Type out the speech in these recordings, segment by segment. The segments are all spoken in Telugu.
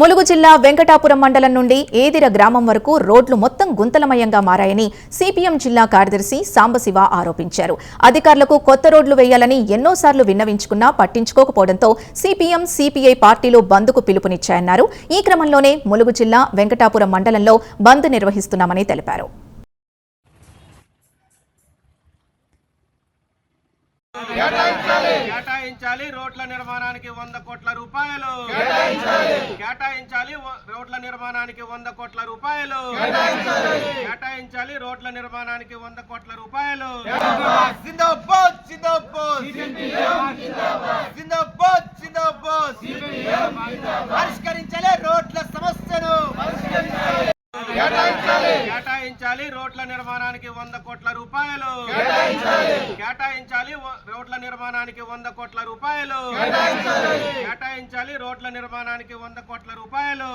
ములుగు జిల్లా వెంకటాపురం మండలం నుండి ఏదిర గ్రామం వరకు రోడ్లు మొత్తం గుంతలమయంగా మారాయని సిపిఎం జిల్లా కార్యదర్శి సాంబశివ ఆరోపించారు. అధికారులకు కొత్త రోడ్లు వేయాలని ఎన్నోసార్లు విన్నవించుకున్నా పట్టించుకోకపోవడంతో సిపిఎం సిపిఐ పార్టీలు బంద్కు పిలుపునిచ్చాయన్నారు. ఈ క్రమంలోనే ములుగు జిల్లా వెంకటాపురం మండలంలో బంద్ నిర్వహిస్తున్నామని తెలిపారు. కేటాయించాలి. రోడ్ల నిర్మాణానికి వంద కోట్ల రూపాయలు. కేటాయించాలి. రోడ్ల నిర్మాణానికి వంద కోట్ల రూపాయలు. కేటాయించాలి. రోడ్ల నిర్మాణానికి వంద కోట్ల రూపాయలు. జిందాబాద్. జిందాబాద్ జిందాబాద్. జిందాబాద్. పరిష్కరించలే రోడ్ల సమస్యను కేటాయించాలి రోడ్ల నిర్మాణానికి వంద కోట్ల రూపాయలు. కేటాయించాలి. రోడ్ల నిర్మాణానికి వంద కోట్ల రూపాయలు. కేటాయించాలి రోడ్ల నిర్మాణానికి వంద కోట్ల రూపాయలు.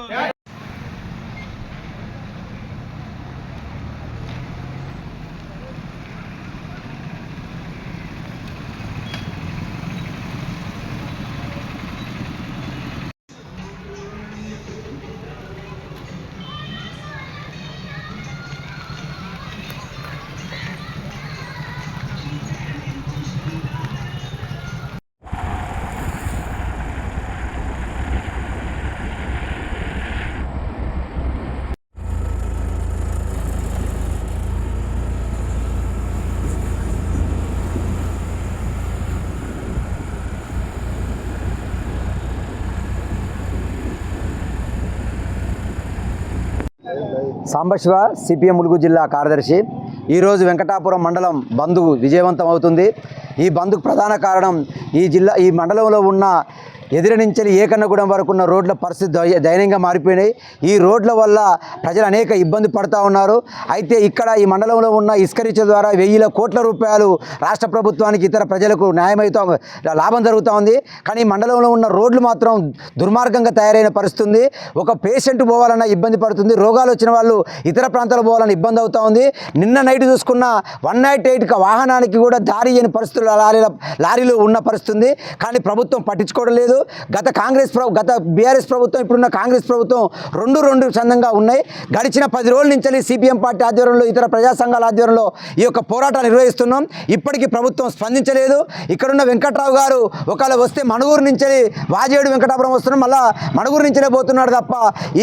సాంబశివ సిపిఎం ములుగు జిల్లా కార్యదర్శి. ఈరోజు వెంకటాపురం మండలం బంద్ విజయవంతం అవుతుంది. ఈ బంద్కు ప్రధాన కారణం ఈ జిల్లా ఈ మండలంలో ఉన్న ఎదురు నుంచి ఏకన్నగూడెం వరకు ఉన్న రోడ్ల పరిస్థితి దయనీయంగా మారిపోయినాయి. ఈ రోడ్ల వల్ల ప్రజలు అనేక ఇబ్బంది పడుతూ ఉన్నారు. అయితే ఇక్కడ ఈ మండలంలో ఉన్న ఇసుక రీచ్ ద్వారా వెయ్యిల కోట్ల రూపాయలు రాష్ట్ర ప్రభుత్వానికి ఇతర ప్రజలకు న్యాయమవుతా లాభం జరుగుతూ ఉంది. కానీ ఈ మండలంలో ఉన్న రోడ్లు మాత్రం దుర్మార్గంగా తయారైన పరిస్థితి ఉంది ఒక పేషెంట్ పోవాలన్నా ఇబ్బంది పడుతుంది. రోగాలు వచ్చిన వాళ్ళు ఇతర ప్రాంతాలు పోవాలని ఇబ్బంది అవుతూ ఉంది. నిన్న నైట్ చూసుకున్న వన్ నైట్ ఎయిట్ వాహనానికి కూడా దారి అయిన పరిస్థితులు లారీల లారీలు ఉన్న పరిస్థితి ఉంది కానీ ప్రభుత్వం పట్టించుకోవడం లేదు. గత కాంగ్రెస్ ప్రభు గత బీఆర్ఎస్ ప్రభుత్వం ఇప్పుడున్న కాంగ్రెస్ ప్రభుత్వం రెండు రెండు చందంగా ఉన్నాయి. గడిచిన పది రోజుల నుంచి సిపిఎం పార్టీ ఆధ్వర్యంలో ఇతర ప్రజా సంఘాల ఆధ్వర్యంలో ఈ యొక్క పోరాటాలు నిర్వహిస్తున్నాం. ఇప్పటికీ ప్రభుత్వం స్పందించలేదు. ఇక్కడున్న వెంకట్రావు గారు ఒకవేళ వస్తే మణుగూరు నుంచి వాజేడు వెంకటాపురం వస్తున్నాం. మళ్ళా మణుగూరు నుంచే పోతున్నాడు తప్ప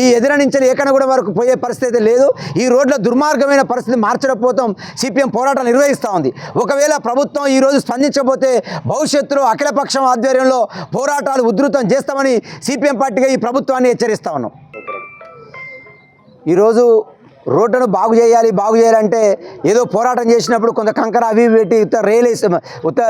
ఈ ఎదుర నుంచి ఏకనగూడెం వరకు పోయే పరిస్థితి లేదు. ఈ రోడ్ల దుర్మార్గమైన పరిస్థితి మార్చకపోతాం సిపిఎం పోరాటాలు నిర్వహిస్తూ ఉంది. ఒకవేళ ప్రభుత్వం ఈ రోజు స్పందించకపోతే భవిష్యత్తులో అఖిలపక్షం ఆధ్వర్యంలో పోరాటాలు ఉధృతం చేస్తామని సిపిఎం పార్టీగా ఈ ప్రభుత్వాన్ని హెచ్చరిస్తా ఉన్నాం. ఈరోజు రోడ్డును బాగు చేయాలి బాగు చేయాలంటే ఏదో పోరాటం చేసినప్పుడు కొంత కంకర అవి పెట్టి ఉత్త రైలు వేసి ఉత్త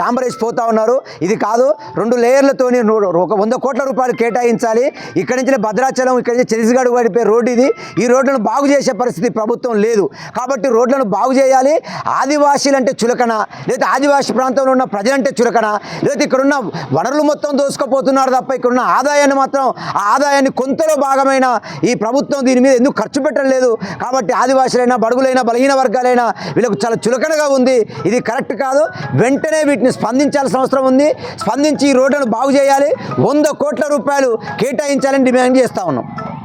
డాంబర్ వేసి పోతా ఉన్నారు. ఇది కాదు రెండు లేయర్లతోని ఒక వంద కోట్ల రూపాయలు కేటాయించాలి. ఇక్కడి నుంచి భద్రాచలం ఇక్కడి నుంచి ఛత్తీస్గఢ్ పడిపోయే రోడ్డు ఇది. ఈ రోడ్లను బాగు చేసే పరిస్థితి ప్రభుత్వం లేదు. కాబట్టి రోడ్లను బాగు చేయాలి. ఆదివాసీలు అంటే చులకన. లేదా ఆదివాసీ ప్రాంతంలో ఉన్న ప్రజలంటే చులకన. లేదా ఇక్కడున్న వనరులు మొత్తం దోసుకుపోతున్నారు తప్ప ఇక్కడున్న ఆదాయాన్ని మాత్రం ఆ ఆదాయాన్ని కొంతలో భాగమైన ఈ ప్రభుత్వం దీని మీద ఎందుకు ఖర్చు పెట్టడం లేదు? కాబట్టి ఆదివాసులైనా బడుగులైనా బలహీన వర్గాలైనా వీళ్ళకు చాలా చులకనగా ఉంది. ఇది కరెక్ట్ కాదు. వెంటనే వీటిని స్పందించాల్సిన అవసరం ఉంది. స్పందించి ఈ రోడ్లను బాగు చేయాలి. వంద కోట్ల రూపాయలు కేటాయించాలని డిమాండ్ చేస్తా ఉన్నాం.